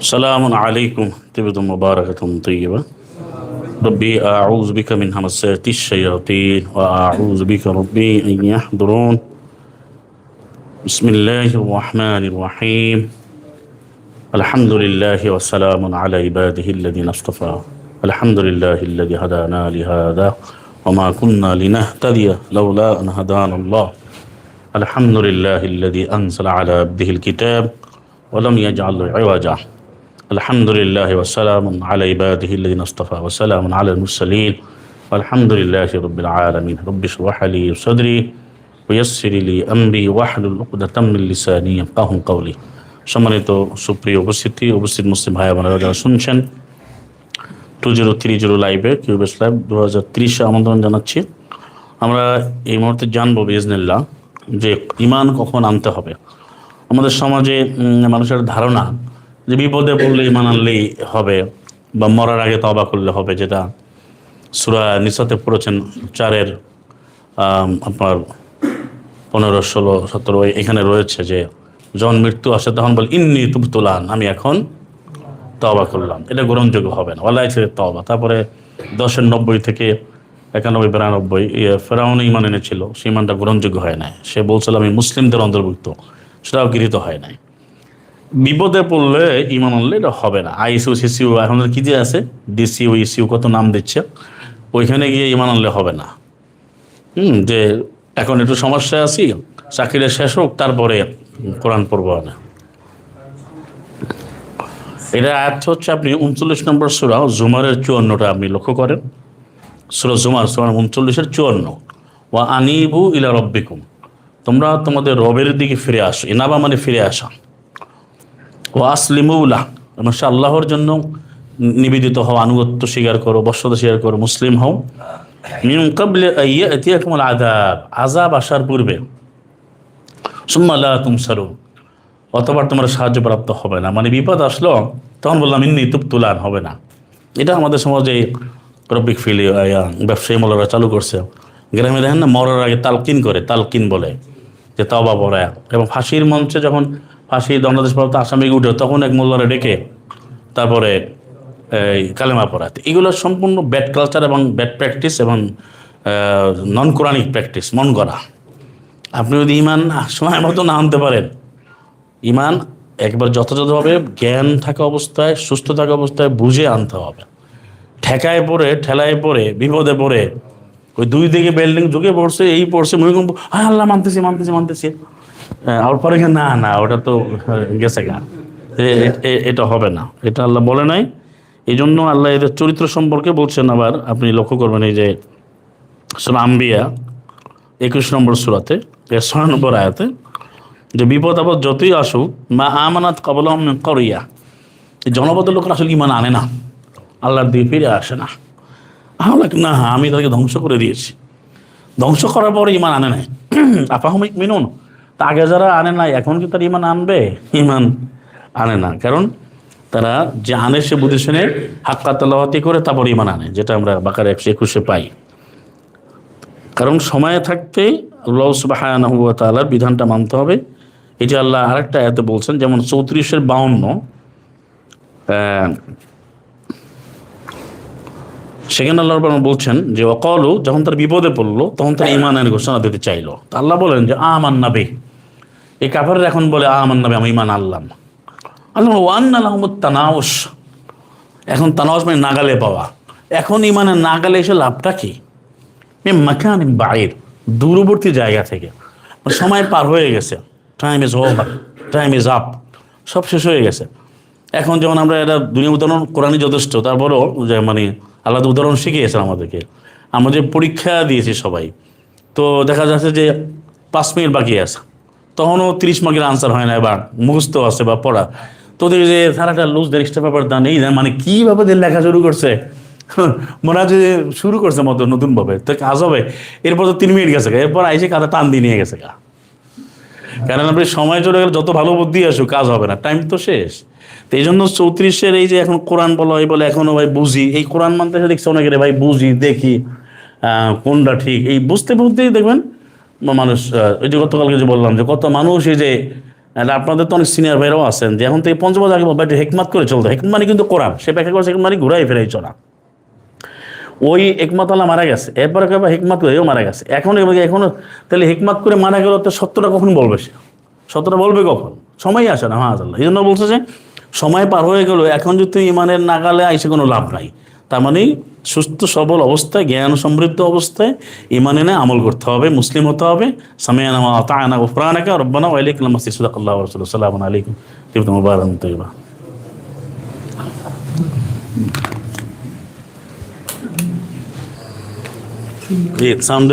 سلام عليكم. طيبة مباركة طيبة. ربي أعوذ بك من همسات الشياطين وأعوذ بك ربي أن يحضرون. بسم الله الرحمن الرحيم. الحمد لله وسلام على عباده الذين اصطفى. الحمد لله الذي هدانا لهذا وما كنا لنهتدي لولا أن هدانا الله. الحمد لله الذي أنزل على عبده الكتاب ولم يجعل له عوجا الحمد لله وسلام على عباده الذين اصطفى وسلام على المرسلين والحمد لله رب العالمين رب اشرح لي صدري ويسر لي أمري واحلل عقدة من لساني يفقهوا قولي সম্মানিত সুপ্রিয় উপস্থিতি উপস্থিত মুসলিম ভাই বোনেরা যারা শুনছেন টু জিরো থ্রি জিরো লাইভে কিউবেস লাইভ দু হাজার ত্রিশে আমন্ত্রণ জানাচ্ছি আমরা এই মুহূর্তে জানবো বিজনেল্লা যে ইমান কখন আনতে হবে। আমাদের সমাজে মানুষের ধারণা যে বিপদে পড়লে ইমান আনলেই হবে বা মরার আগে তবা করলে হবে, যেটা সুরা নিসাতে পড়েছেন চারের আপনার পনেরো, ষোলো, সতেরো এখানে রয়েছে যে, যখন মৃত্যু আসে তখন বল, ইন্নি তুবতুলান আমি এখন তবা করলাম। এটা গ্রহণযোগ্য হবে না। ওয়াল্লাহ ছেড়ে তবা তারপরে দশের নব্বই থেকে একানব্বই, বিরানব্বই ফেরাউন ইমান এনেছিল সেই ইমানটা গ্রহণযোগ্য হয় নাই। সে বলছিল, আমি মুসলিমদের অন্তর্ভুক্ত। সেটাও গৃহীত হয় নাই। বিপদে পড়লে ইমান আনলে এটা হবে না। আইসিউ, সিসিউ, এখন কি যে আছে? ডিসিউ, ইসিউ কত নাম দিচ্ছে? ওইখানে গিয়ে ইমান আনলে হবে না। হুম, যে এখন একটু সমস্যায় আছি, চাকরিটা শেষ হোক, তারপরে কোরআন পড়ব না এটা আয়াত হচ্ছে আপনি উনচল্লিশ নম্বর সুরা, জুমারের চুয়ান্নটা আপনি লক্ষ্য করেন। সুরা জুমার সুরা উনচল্লিশের চুয়ান্ন। ও আনিবু ইলা রব্বিকুম। তোমরা তোমাদের রবের দিকে ফিরে আসো, ইনাবা মানে ফিরে আসা। ও আসলিমুল্লাহ এবং সে আল্লাহর জন্য নিবেদিত হও, আনুগত্য স্বীকার করো বর্ষতা স্বীকার করো, মুসলিম হও। মিন কাবলে ইয়াতিয়াকুমুল আযাব আসার পূর্বে। সুম্মা লা তুমসারুন অতবার তোমার সাহায্য প্রাপ্ত হবে না। মানে বিপদ আসলো, তখন বললাম, ইন্নি তুপ তুলান হবে না। এটা আমাদের সমাজে রব্বিক ফিলি ব্যবসায়ী মোলারা চালু করছে। গ্রামে দেখেন না মরার আগে তালকিন করে, তালকিন বলে, যে তবা পড়ায় এবং ফাঁসির মঞ্চে যখন ফাঁসি দণ্ডাদেশপ্রাপ্ত আসামিকে উঠে, তখন এক মোল্লারে ডেকে তারপরে, এই কালেমা পড়াতে এগুলো সম্পূর্ণ ব্যাড কালচার এবং ব্যাড প্র্যাকটিস এবং নন কোরআনিক প্র্যাকটিস, মন করা আপনি যদি ইমান সময় মতো না আনতে পারেন, ইমান একবার যথাযথভাবে জ্ঞান থাকা অবস্থায়, সুস্থ থাকা অবস্থায় বুঝে আনতে হবে। ঠেকায় পড়ে ঠেলায় পড়ে বিপদে পড়ে ওই দুই দিকে বিল্ডিং ঝুঁকে পড়ছে এই পড়ছে ভূমিকম্প হ্যাঁ আল্লাহ মানতেছি মানতেছি মানতেছি। হ্যাঁ, আর পরে না না ওটা তো হ্যাঁ, গেছে গা। এটা হবে না। এটা আল্লাহ বলে নাই। এই জন্য আল্লাহ এদের চরিত্র সম্পর্কে বলছেন আবার আপনি লক্ষ্য করবেন এই যে সুরা আম্বিয়া একুশ নম্বর সুরাতে ছয় নম্বর আয়াতে যে বিপদ আপদ যতই আসুক মা আমানাত কবলম করিয়া জনপদের লোকের আসলে ইমান আনে না। আল্লাহর দিয়ে ফিরে আসে না। আল্লাহ না, আমি তাদেরকে ধ্বংস করে দিয়েছি। ধ্বংস করার পরে ইমান আনে নাই। আপাহমিক মিনুন তা আগে যারা আনে নাই, এখন কি তার ইমান আনবে? ইমান আনে না। কারণ তারা যে আনে সে বুঝে শুনে হাক্কা তালাওয়াতি করে তারপর ইমান আনে, যেটা আমরা বাকার একশো একুশে পাই। কারণ সময়ে থাকতে আল্লাহ বিধানটা মানতে হবে। এটি আল্লাহ আরেকটা এতে বলছেন, যেমন চৌত্রিশের বাউন্ন সেখানে আল্লাহ বলছেন যে অকলু যখন তার বিপদে পড়ল তখন তার ইমানের ঘোষণা দিতে চাইলো। তা আল্লাহ বলেন যে আমান নাবে এই কাফাররা এখন বলে আমান নাবে আমি ইমান আনলাম। আল্লাহ ওয়ান আলহমদ তানাউস এখন তানাউস মানে নাগালে পাওয়া। এখন ইমানের নাগালে এসে লাভটা কি? মাকান বাইর দূরবর্তী জায়গা থেকে। সময় পার হয়ে গেছে। Time is over time is up সব শেষ হয়ে গেছে। এখন যেমন আমরা এটা দুনিয়া উদাহরণ কোরআনই যথেষ্ট। তারপরেও যে মানে আলাদা উদাহরণ শিখিয়েছেন আমাদেরকে। আমরা যে পরীক্ষা দিয়েছি সবাই, তো দেখা যাচ্ছে যে পাঁচ মিনিট বাকি আছে। তখনও তিরিশ মার্কের আনসার হয় না, এবার মুখস্থ আছে বা পড়া। তো দেখি যে একটা লুজ দের এক্সট্রা পেপার দান এই মানে কীভাবে দিয়ে লেখা শুরু করছে? মনে হয় যে শুরু করছে মতো নতুনভাবে। তো কাজ হবে। এরপর তো তিন মিনিট গেছে। এরপর আইসে কাদা টান দিয়ে নিয়ে গেছে গা। কারণ আপনি সময় চলে গেলে যত ভালো বুদ্ধি আসুক, কাজ হবে না। টাইম তো শেষ। তো এই জন্য চৌত্রিশের এই যে এখন কোরআন বলো হয় বলে, এখনও ভাই বুঝি। এই কোরআন মানতে এসে দেখছি অনেকের ভাই বুঝি, দেখি কোনটা ঠিক। এই বুঝতে বুঝতেই দেখবেন, মানুষ ওই যে গতকালকে যে বললাম যে কত মানুষ এই যে আপনাদের তো অনেক সিনিয়র ভাইরাও আছেন যে এখন থেকে পঞ্চম আগে একটু হেকমাত করে চলতো। হেকমাত মানে কিন্তু কোরআন। সে ব্যাখ্যা করছে, হেকমাত মানে ঘুরাই ফেরাই চলা। ওই একমাত আল্লাহ মারা গেছে। এরপরে কেউ হিকমাত করে এও মারা গেছে। এখন এখনও, তাহলে হিকমাত করে মারা গেল তো সত্যটা কখন বলবে সে? সত্যটা বলবে কখন? সময় আসে না হ্যাঁ এই জন্য বলছে যে, সময় পার হয়ে গেল, এখন যদি ইমানের নাগালে আইসে কোনো লাভ নাই। তার মানে সুস্থ, সবল অবস্থায়, জ্ঞান সমৃদ্ধ অবস্থায় ইমানে না আমল করতে হবে, মুসলিম হতে হবে। সামিয়ানা Нет, сам